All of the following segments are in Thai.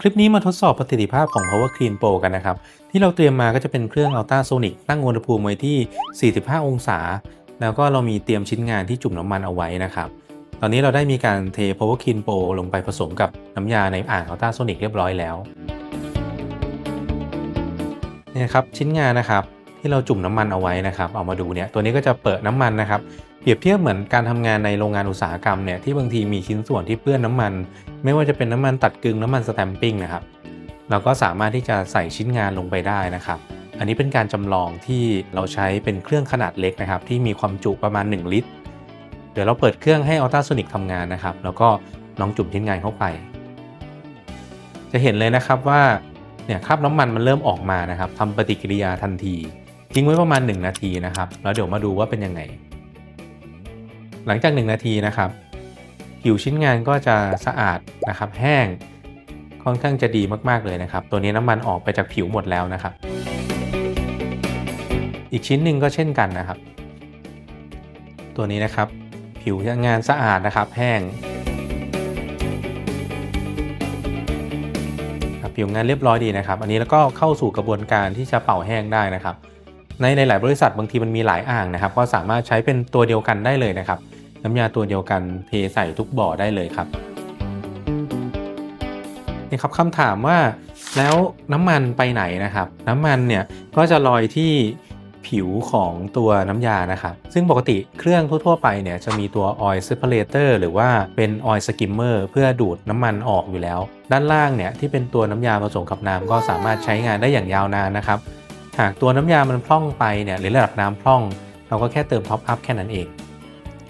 คลิปนี้มาทดสอบประสิทธิภาพของ Power Clean Pro กันนะครับ ที่เราเตรียมมาก็จะเป็นเครื่อง Ultrasonic ตั้งอุณหภูมิไว้ที่ 45 องศา แล้วก็เรามีเตรียมชิ้นงานที่จุ่มน้ำมันเอาไว้นะครับ ตอนนี้เราได้มีการเท Power Clean Pro ลงไปผสมกับน้ำยาในอ่าง Ultrasonic เรียบร้อยแล้วนี่นะครับชิ้นงานนะครับที่เราจุ่มน้ำมันเอาไว้นะครับเอามาดูเนี่ยตัวนี้ก็จะเปิดน้ำมันนะครับเปรียบเทียบเหมือนการทำงานในโรงงานอุตสาหกรรมเนี่ยที่บางทีมีชิ้นส่วนที่เปื้อนน้ำมัน ไม่ว่าจะเป็นน้ำมันตัดกึงน้ำมันสแตมปิ้งนะครับ เราก็สามารถที่จะใส่ชิ้นงานลงไปได้นะครับ อันนี้เป็นการจำลองที่เราใช้เป็นเครื่องขนาดเล็กนะครับ ที่มีความจุประมาณ 1 ลิตร เดี๋ยวเราเปิดเครื่องให้อัลตราโซนิกทำงานนะครับ แล้วก็ลองจุ่มชิ้นงานเข้าไป จะเห็นเลยนะครับว่าเนี่ยคราบน้ำมันมันเริ่มออกมานะครับทำปฏิกิริยาทันที ทิ้งไว้ประมาณ 1 นาทีนะครับ แล้วเดี๋ยวมาดูว่าเป็นยังไง หลังจาก 1 นาทีนะครับ ผิวชิ้นงานก็จะสะอาดนะครับแห้งค่อนข้างจะดีมากๆเลยนะครับ ตัวนี้น้ำมันออกไปจากผิวหมดแล้วนะครับ อีกชิ้นหนึ่งก็เช่นกันนะครับ ตัวนี้นะครับ ผิวงานสะอาดนะครับ แห้งผิวงานเรียบร้อยดีนะครับ อันนี้แล้วก็เข้าสู่กระบวนการที่จะเป่าแห้งได้นะครับ ในหลาย ๆ บริษัทบางทีมันมีหลายอ่างนะครับ ก็สามารถใช้เป็นตัวเดียวกันได้เลยนะครับ น้ำยาตัวเดียวกันเทใส่ทุกบ่อได้เลยครับนี่ครับคำถามว่าแล้วน้ำมันไปไหนนะครับ น้ำมันเนี่ยก็จะลอยที่ผิวของตัวน้ำยานะครับ ซึ่งปกติเครื่องทั่ว ๆ ไปเนี่ยจะมีตัว oil separator หรือว่าเป็น oil skimmer เพื่อดูดน้ำมันออกอยู่แล้ว ด้านล่างเนี่ยที่เป็นตัวน้ำยาผสมกับน้ำก็สามารถใช้งานได้อย่างยาวนานนะครับ หากตัวน้ำยามันพร่องไปเนี่ยหรือระดับน้ำพร่อง เราก็แค่เติมท็อปอัพแค่นั้นเอง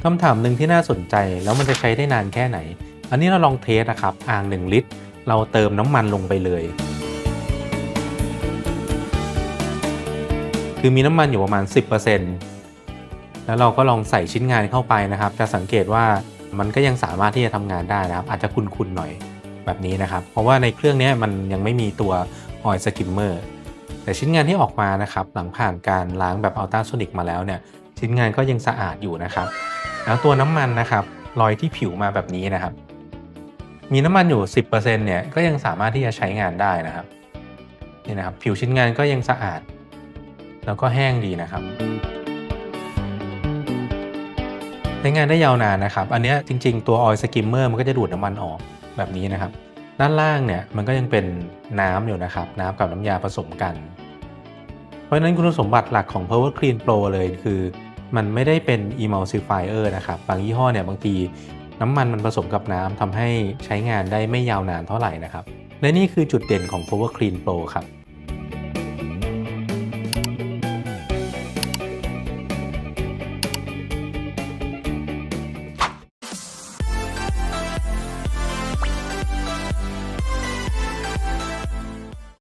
คำถามหนึ่งที่น่าสนใจแล้วมันจะใช้ได้นานแค่ไหน อันนี้เราลองเทสนะครับ อ่าง 1 ลิตร เราเติมน้ำมันลงไปเลย คือมีน้ำมันอยู่ประมาณ 10%แล้วเราก็ลองใส่ชิ้นงานเข้าไปนะครับ จะสังเกตว่ามันก็ยังสามารถที่จะทำงานได้นะครับ อาจจะคุนๆหน่อยแบบนี้นะครับ เพราะว่าในเครื่องนี้มันยังไม่มีตัว oil skimmer แต่ชิ้นงานที่ออกมานะครับ หลังผ่านการล้างแบบอัลตราโซนิกมาแล้วเนี่ย ชิ้นงานก็ยังสะอาดอยู่นะครับ แล้วตัวน้ำมันนะครับลอยที่ผิวมาแบบนี้นะครับ มีน้ำมันอยู่ 10%เนี่ยก็ยังสามารถที่จะใช้งานได้นะครับนี่นะครับ ผิวชิ้นงานก็ยังสะอาด แล้วก็แห้งดีนะครับใช้งานได้ยาวนานนะครับ อันนี้จริง ๆ ตัว oil skimmer มันก็จะดูดน้ำมันออกแบบนี้นะครับ ด้านล่างเนี่ยมันก็ยังเป็นน้ำอยู่นะครับ น้ำกับน้ำยาผสมกัน เพราะฉะนั้นคุณสมบัติหลักของ Power Clean Pro เลยคือ มันไม่ได้เป็น emulsifier นะครับ บางยี่ห้อเนี่ยบางทีน้ำมันมันผสมกับน้ำทำให้ใช้งานได้ไม่ยาวนานเท่าไหร่นะครับ และนี่คือจุดเด่นของ Power Clean Pro ครับ